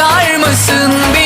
Kalpten mısın beni